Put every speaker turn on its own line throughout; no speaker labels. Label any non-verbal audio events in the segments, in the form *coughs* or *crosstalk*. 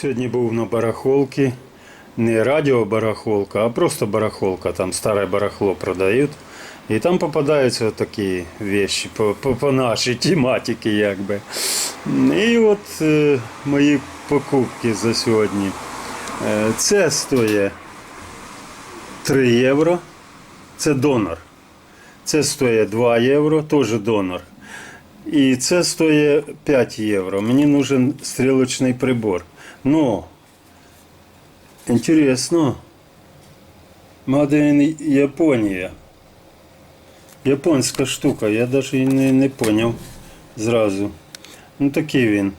Сьогодні був на барахолці. Не радіобарахолка, а просто барахолка. Там старе барахло продають. І там попадаються такі вещи по, по, нашій тематиці, якби. І от е, мої покупки за сьогодні. Е, це стоїть 3 євро. Це донор. Це стоїть 2 євро, теж донор. І це стоїть 5 євро. Мені нужен стрілочний прибор. Ну, інтересно. Made in Японія. Японська штука, я навіть і не, не поняв зразу. Ну такий він.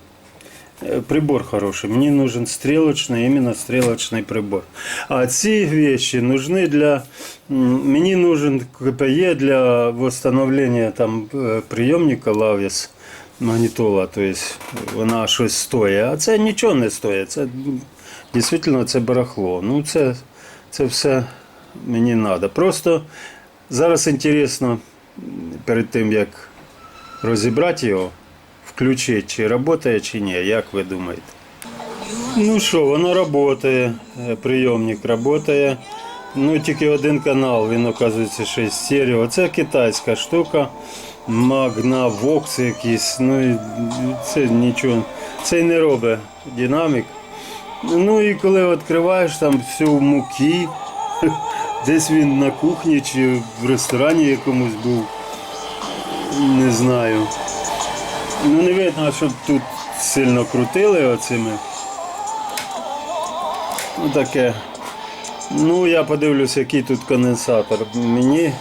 Е, Прибор хороший. Мені нужен стрелочный, именно стрелочный прибор. А ці вещи нужны для... м, Мені нужен КПЕ для восстановления там е, прийомника Лавіс Магнітола. Тобто вона щось стоїть. А це нічого не стоїть. Це дійсно це барахло. Ну це, це все мені треба. Просто зараз інтересно, перед тим як розібрати його, включити, чи працює, чи ні, як ви думаєте? Ну що, воно працює, е, прийомник працює. Ну, тільки один канал, він оказується ще й стерео. Це китайська штука. Magnavox якийсь. Ну, і це нічого. Це не робить динамік. Ну і коли відкриваєш там все в муки, *laughs* десь він на кухні чи в ресторані якомусь був. Не знаю. Ну не видно, щоб тут сильно крутили оцими. Ну таке. Ну я подивлюсь, який тут конденсатор. Мені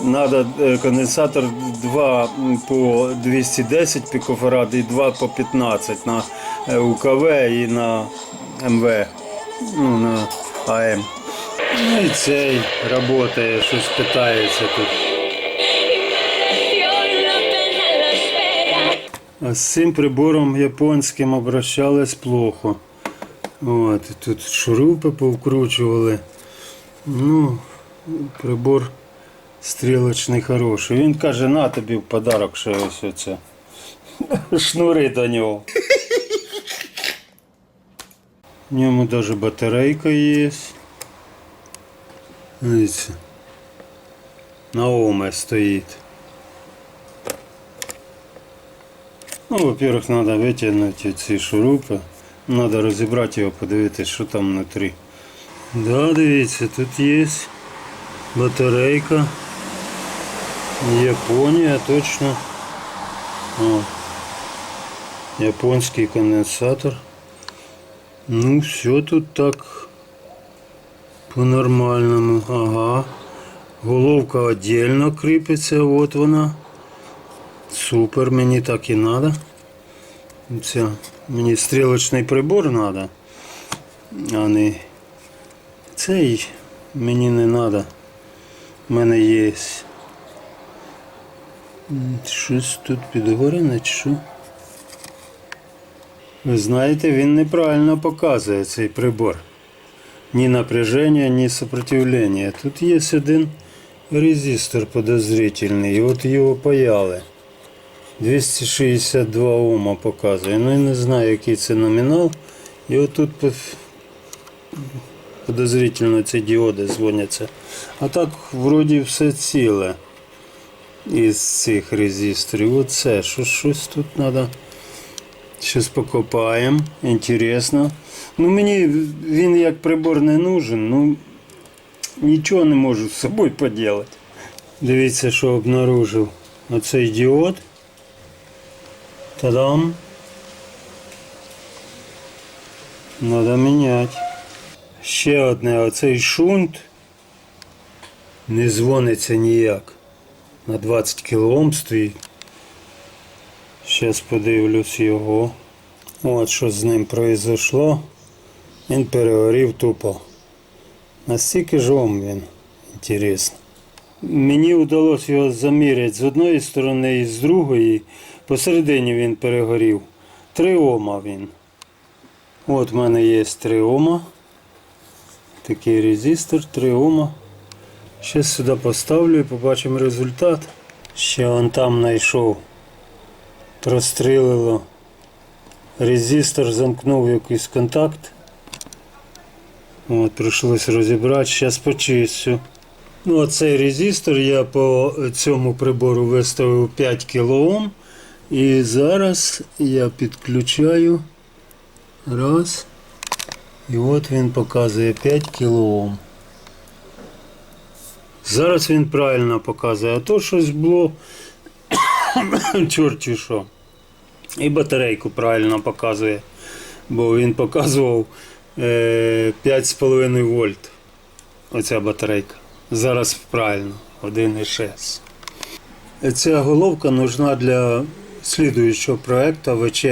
треба конденсатор 2 по 210 пікофарад і 2 по 15 на е, УКВ і на МВ. Ну, на АМ. Ну і цей працює, щось питається тут. А з цим прибором японським обращались плохо. От, тут шурупи повкручували. Ну, прибор стрілочний хороший. Він каже, на тобі в подарок ще ось оце. *laughs* Шнури до нього. В ньому навіть батарейка є. Дивіться. На оме стоїть. Ну, во-первых, надо витягнути ці шурупи. Надо розібрати його, подивитися, що там внутрі. Да, дивіться, тут є батарейка. Японія, точно. О. Японський конденсатор. Ну, все тут так по-нормальному. Ага. Головка отдельно кріпиться, от вона. Супер, мені так і треба. Це мені стрілочний прибор треба, а не цей мені не треба. У мене є. Щось тут підгорене чи що? Ви знаєте, він неправильно показує цей прибор. Ні напряження, ні сопротивлення. Тут є один резистор подозрительний, і от його паяли. 262 Ома показує. Ну я не знаю, який це номінал. І отут по- подозрительно ці діоди дзвоняться. А так вроді все ціле із цих резисторів. Оце, що, щось тут треба. Щось покопаємо. Інтересно. Ну мені він як прибор не нужен, ну нічого не можу з собою поділати. Дивіться, що обнаружив. Оцей діод. Та-дам. Надо міняти. Ще одне, оцей шунт не дзвониться ніяк. На 20 кОм стоїть. Зараз подивлюсь його. От що з ним произошло. Він перегорів тупо. Настільки ж ом він. Інтересно. Мені вдалося його заміряти з одної сторони і з другої. Посередині він перегорів. Три ома він. От в мене є три ома. Такий резистор, три ома. Ще сюди поставлю і побачимо результат. Ще он там знайшов. Прострілило резистор замкнув якийсь контакт. От, прийшлось розібрати, зараз почистю. Ну, а цей резистор я по цьому прибору виставив 5 кОм. І зараз я підключаю. Раз. І от він показує 5 кОм. Зараз він правильно показує, а то щось було *coughs* чорті що. І батарейку правильно показує, бо він показував е, 5,5 вольт. Оця батарейка. Зараз правильно, 1,6. Ця головка нужна для слідуючого проекту ВЧ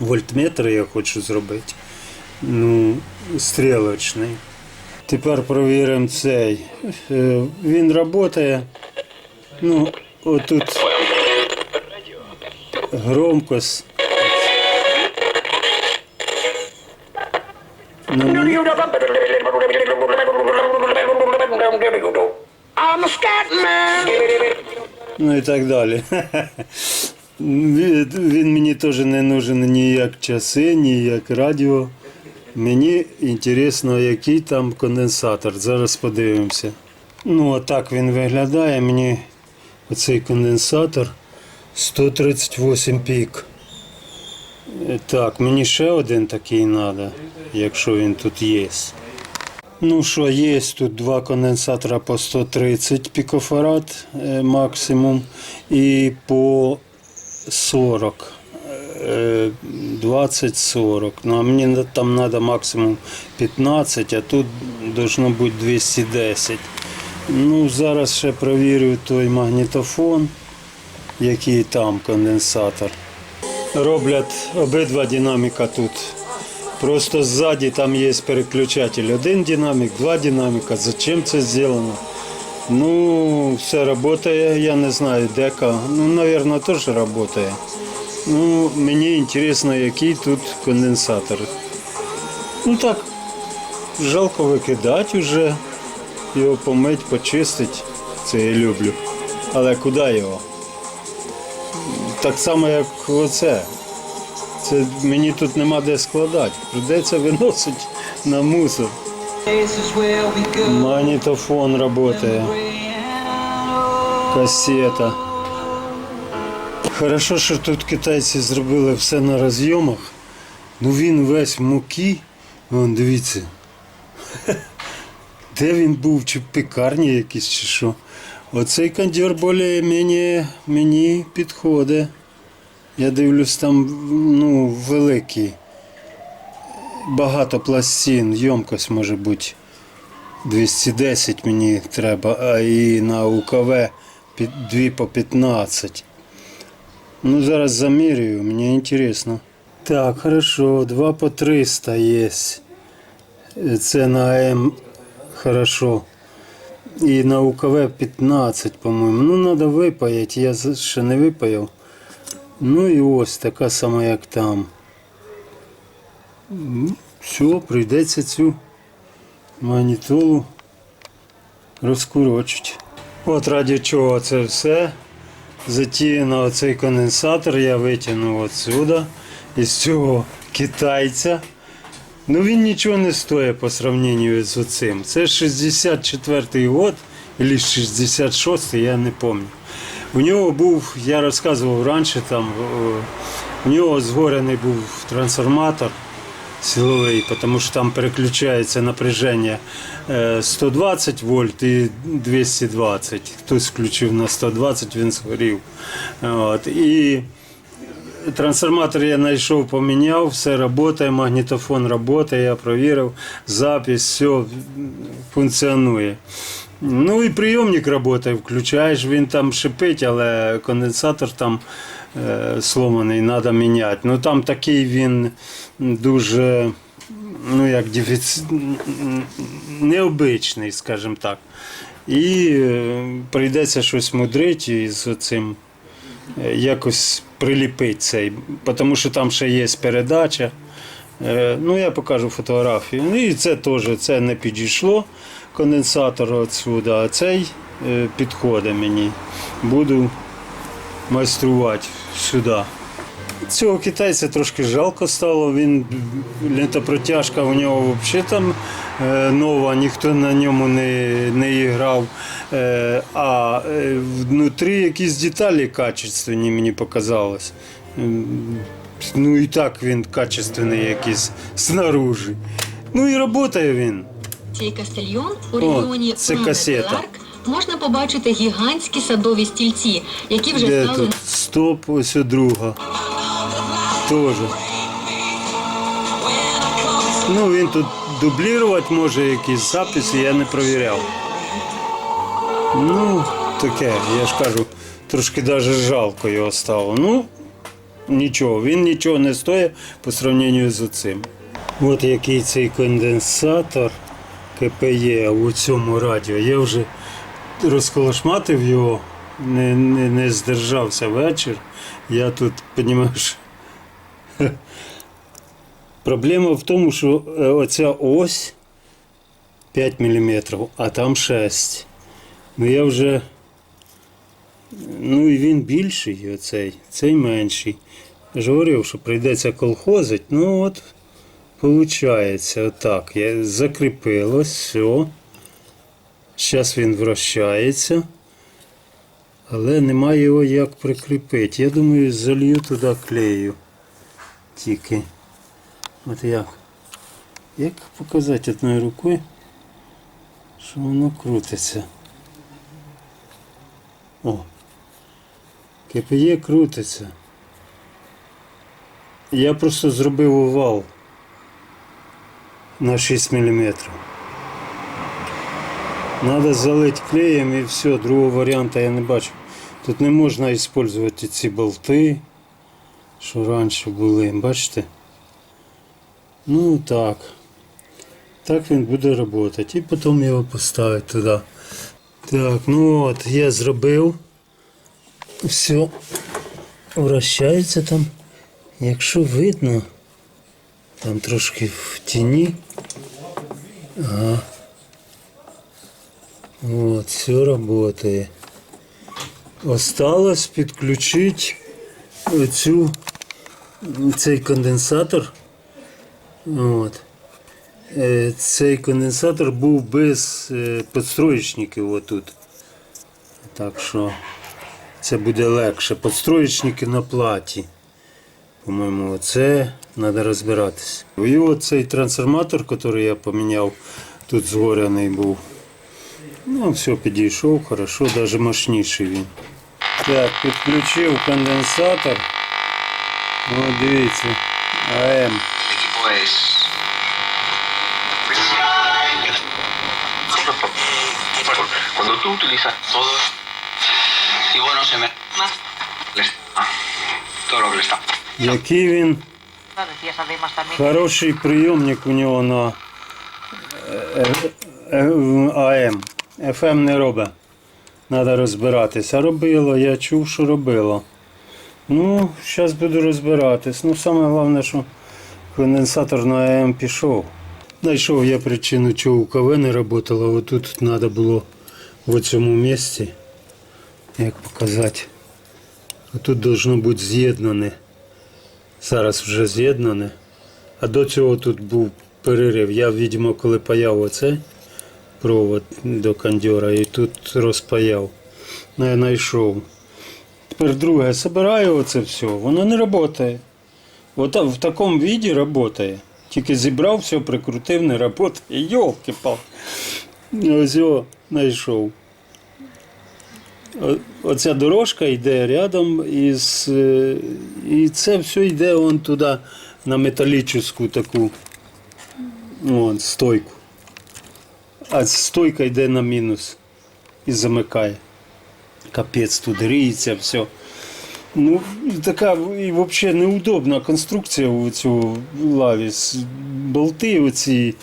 вольтметр я хочу зробити. Ну, стрілочний. Тепер провіримо цей. Е, Він працює. Ну, отут громкость. Ну,
man.
ну і так далі. *laughs* Він мені теж не нужен ні як часи, ні як радіо. Мені інтересно, який там конденсатор. Зараз подивимося. Ну, отак він виглядає. Мені оцей конденсатор 138 пік. Е, Так, мені ще один такий треба, якщо він тут є. Ну що, є тут два конденсатора по 130 пікофарад е, максимум і по 40. Е, 20-40. Ну, а мені там треба максимум 15, а тут должно бути 210. Ну, зараз ще провірю той магнітофон, який там конденсатор. Роблять обидва динаміка тут. Просто ззаді там є переключатель. Один динамік, два динаміка. Зачем це зроблено? Ну, все працює, я не знаю, дека. Ну, мабуть, теж працює. Ну, мені цікаво, який тут конденсатор. Ну так, жалко викидати вже. Його помить, почистити. Це я люблю. Але куди його? Так само, як оце. Це мені тут нема де складати. Придеться виносити на мусор. Магнітофон працює. Касета. Хорошо, що тут китайці зробили все на розйомах. Ну він весь в муки. Вон, дивіться. *laughs* Де він був? Чи в пекарні якісь, чи що. Оцей кондьор більш-менш мені підходить. Я дивлюсь, там ну, великий. Багато пластин, ємкость може бути 210 мені треба, а і на УКВ дві по 15. Ну, зараз замірюю, мені інтересно. Так, хорошо, 2 по 300 є. Це на М хорошо. І на УКВ 15, по-моєму. Ну, треба випаяти, я ще не випаяв. Ну і ось така сама, як там. Все, прийдеться цю магнітолу розкурочить. От раді чого це все. Затіяно оцей конденсатор я витягнув отсюди, із цього китайця. Ну він нічого не стоїть по сравненню з оцим. Це 64-й год, або 66-й, я не пам'ятаю. У нього був, я розказував раніше, там, у нього згорений був трансформатор силовий, тому що там переключається напряження е, 120 вольт і 220. Хтось включив на 120, він згорів. От. І Трансформатор я знайшов, поміняв, все працює, магнітофон працює, я провірив, запись, все функціонує. Ну і прийомник працює, включаєш, він там шипить, але конденсатор там сломаний, треба міняти. Ну там такий він дуже ну, як дефіцит, необичний, скажімо так. І е, прийдеться щось мудрити із цим е, якось приліпити цей, тому що там ще є передача. Е, Ну, я покажу фотографію. Ну і це теж це не підійшло конденсатор отсюди, а цей е, підходить мені. Буду майструвати сюди. Цього китайця трошки жалко стало. Він лентопротяжка у нього взагалі там е, нова, ніхто на ньому не, не грав. Е, а е, внутрі якісь деталі качественні мені показалось. Ну і так він качественний якийсь снаружи. Ну і працює він.
Цей кастельйон у регіоні
це
Прана
касета.
Можна побачити гігантські садові стільці, які вже
Де
стали
тут? Стоп, ось друга. Тоже. Ну, він тут дублірувати може якісь записи, я не провіряв. Ну, таке, я ж кажу, трошки навіть жалко його стало. Ну, нічого, він нічого не стоїть по сравненню з цим. От який цей конденсатор КПЄ у цьому радіо. Я вже розколошматив його, не, не, не здержався вечір. Я тут, розумієш, *laughs* проблема в тому, що е, оця ось 5 мм, а там 6. Ну я вже. Ну і він більший, оцей, цей менший. Я ж говорив, що прийдеться колхозить. Ну от, виходить, отак. Закріпилось, все. Зараз він вращається, але немає його як прикріпити. Я думаю, залью туди клею. Тільки. От як? Як показати одною рукою, що воно крутиться? О. КПЄ крутиться. Я просто зробив овал на 6 мм. Надо залить клеєм і все, другого варіанту я не бачу. Тут не можна використовувати ці болти, що раніше були, бачите? Ну так. Так він буде працювати. І потім його поставити туди. Так, ну от, я зробив. Все. Вращається там. Якщо видно, там трошки в тіні. Ага. Вот, все работает. Осталось підключити цю, цей конденсатор. От. Е, Цей конденсатор був без е, підстроєчників отут. Так що це буде легше. Підстроєчники на платі. По-моєму, оце треба розбиратися. І оцей трансформатор, який я поміняв, тут згоряний був. Ну, все підійшов, хорошо, навіть мощніший він. Так, підключив конденсатор. О, дивіться, АМ.
Cuando tú utilizas todo. Y bueno, se me. Todo lo que le está.
Який він хороший прийомник у нього на е, е, е, АМ. ФМ не робить. Треба розбиратися. Робило, я чув, що робило. Ну, зараз буду розбиратись. Ну, саме головне, що конденсатор на АМ пішов. Знайшов я причину, чого у КВ не працювало. Отут треба було в цьому місці, як показати. Тут должно бути з'єднане. Зараз вже з'єднане. А до цього тут був перерив. Я, видимо, коли паяв оцей провод до кондьора і тут розпаяв. Ну, знайшов. Тепер друге, збираю оце все, воно не працює. От в такому віді працює. Тільки зібрав, все прикрутив, не працює. йолки пал Ось його знайшов. Оця дорожка йде рядом із. е, І це все йде вон туди на металічну таку от, стойку. А стойка йде на мінус і замикає. Капець тут гріється, все. Ну, така і взагалі неудобна конструкція у цю лаві. Болти оці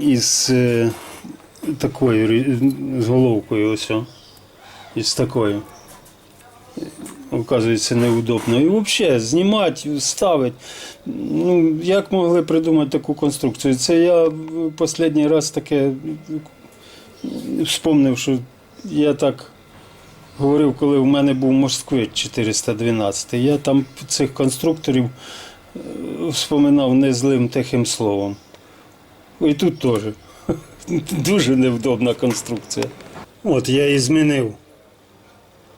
із е, такою з головкою ось. Із такою. Оказується, неудобно. І взагалі знімати, ставити. Ну, як могли придумати таку конструкцію? Це я останній раз таке вспомнив, що я так говорив, коли в мене був Москвич 412, я там цих конструкторів е, вспоминав не злим тихим словом. І тут теж. *laughs* Дуже невдобна конструкція. От я і змінив.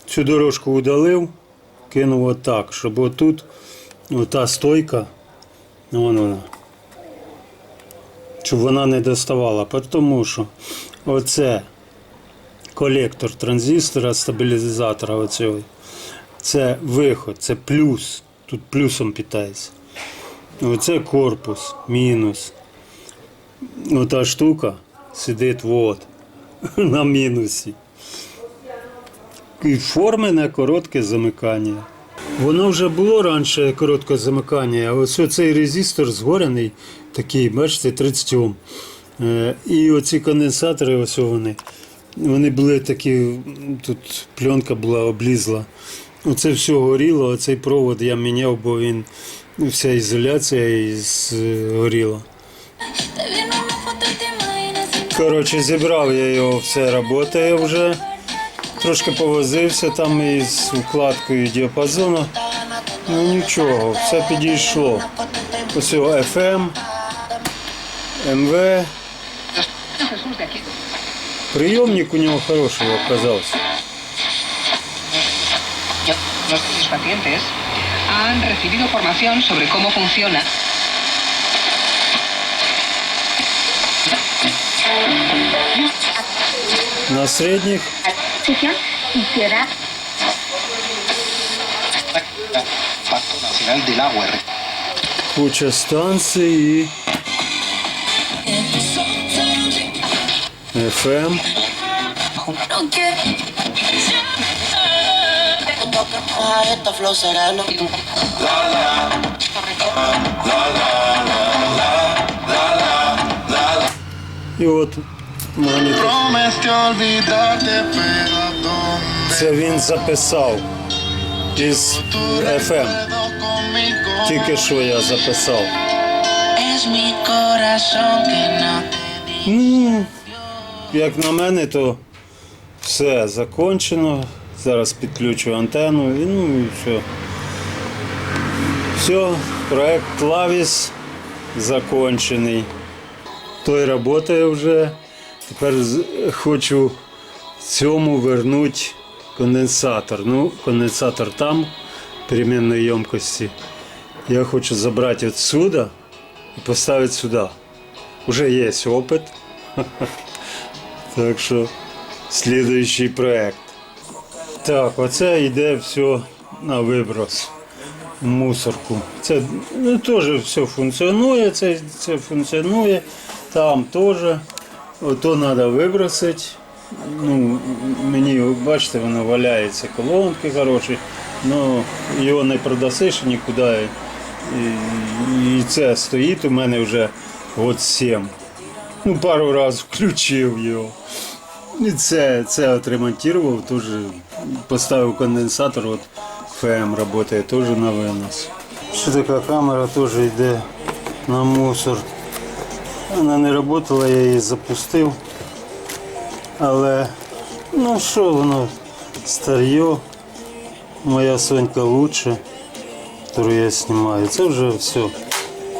Цю дорожку удалив, кинув отак, щоб отут ота стойка, вон вона, щоб вона не доставала. Тому що оце колектор транзистора, стабілізатора оцього, це виход, це плюс. Тут плюсом питається. Оце корпус, мінус. Ота штука сидить от, *laughs* на мінусі. І формене коротке замикання. Воно вже було раніше коротке замикання, а ось цей резистор згорений, такий, бачите, 30 Ом. Е, І оці конденсатори, ось вони, вони були такі, тут пленка була облізла. Оце все горіло, оцей провод я міняв, бо він вся ізоляція із, е. Коротше, зібрав я його, все працює вже. Трошки повозився там із укладкою діапазону. Ну нічого, все підійшло. Ось його FM, МВ. Прийомник у нього хороший оказався.
Los han recibido formación sobre cómo funciona.
На середніх
Sesión quisiera
Pacto Nacional del Agua.
куча станцій і FM.
Esto flow
Це він записав із FM. Тільки що я записав. Ну, як на мене, то все закончено. Зараз підключу антенну і ну і все. Все, проект Лавіс закончений. Той працює вже. Тепер хочу цьому вернути конденсатор. Ну, конденсатор там, перемінної ємкості. Я хочу забрати відсюди і поставити сюди. Уже є опит. *laughs* Так що слідуючий проект. Так, оце йде все на виброс. Мусорку. Це ну, теж все функціонує, це, це функціонує. Там теж. Ото треба вибросити. Ну, мені, бачите, воно валяється, колонки хороші, але його не продасиш нікуди. І, це стоїть у мене вже год 7. Ну, пару разів включив його. І це, це отремонтував, теж поставив конденсатор, от ФМ працює теж на винос. Ще така камера теж йде на мусор. Вона не працювала, я її запустив. Але ну що воно старье. Моя Сонька лучше, которую я снимаю. Це вже все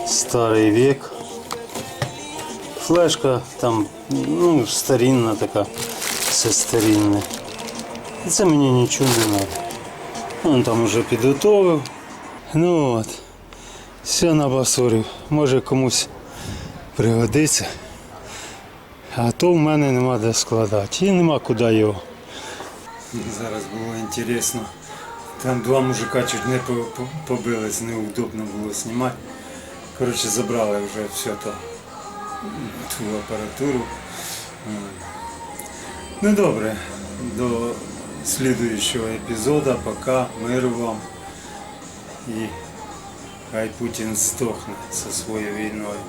старий век. Флешка там, ну, старинна така, все старинне. Це мені нічого не треба. Він там уже підготовив. Ну от, все набасурив. Може комусь пригодиться. А то в мене нема де складати. І нема куди його. Зараз було інтересно. Там два мужика чуть не по- по- побились, неудобно було знімати. Коротше, забрали вже все то ту апаратуру. Ну добре, до слідуючого епізоду. Пока, миру вам. І хай Путін здохне зі своєю війною.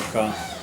Пока.